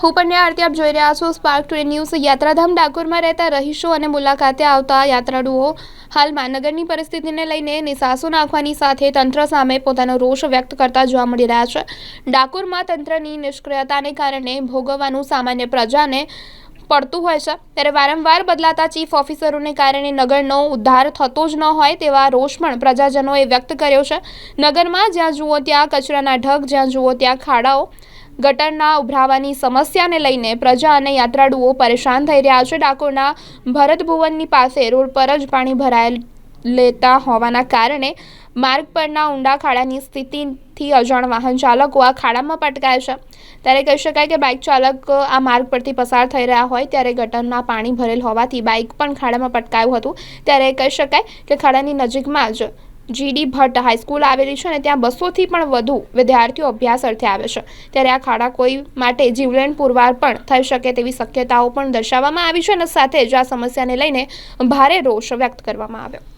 હું પંડ્યા આરતી, આપ જોઈ રહ્યા છો સ્પાર્ક ટુડે ન્યૂઝ યાત્રાધામ ડાકોરમાં રહેતા રહીશો અને મુલાકાતે આવતા યાત્રાળુઓ હાલમાં નગરની પરિસ્થિતિને લઈને નિસાસો નાખવાની સાથે તંત્ર સામે પોતાનો રોષ વ્યક્ત કરતા જોવા મળી રહ્યા છે. ડાકોરમાં તંત્રની નિષ્ક્રિયતાને કારણે ભોગવવાનું સામાન્ય પ્રજાને પડતું હોય છે. ત્યારે વારંવાર બદલાતા ચીફ ઓફિસરોને કારણે નગરનો ઉદ્ધાર થતો જ ન હોય તેવા રોષ પણ પ્રજાજનોએ વ્યક્ત કર્યો છે. નગરમાં જ્યાં જુઓ ત્યાં કચરાના ઢગ, જ્યાં જુઓ ત્યાં ખાડાઓ ગટરના ઉભરાવાની સમસ્યાને લઈને પ્રજા અને યાત્રાળુઓ પરેશાન થઈ રહ્યા છે. ડાકોરના ભરતભુવનની પાસે રોડ પર જ પાણી ભરાયેલ લેતા હોવાના કારણે માર્ગ પરના ઊંડા ખાડાની સ્થિતિથી અજાણ વાહન ચાલકો આ ખાડામાં પટકાય છે. ત્યારે કહી શકાય કે બાઇક ચાલક આ માર્ગ પરથી પસાર થઈ રહ્યા હોય ત્યારે ગટરના પાણી ભરેલ હોવાથી બાઇક પણ ખાડામાં પટકાયું હતું. ત્યારે કહી શકાય કે ખાડાની નજીકમાં જ જીડી ભટ્ટ હાઈસ્કૂલ આવેલી છે અને ત્યાં બસોથી પણ વધુ વિદ્યાર્થીઓ અભ્યાસ અર્થે આવે છે. ત્યારે આ ખાડા કોઈ માટે જીવલેણ પુરવાર પણ થઈ શકે તેવી શક્યતાઓ પણ દર્શાવવામાં આવી છે અને સાથે જ આ સમસ્યાને લઈને ભારે રોષ વ્યક્ત કરવામાં આવ્યો.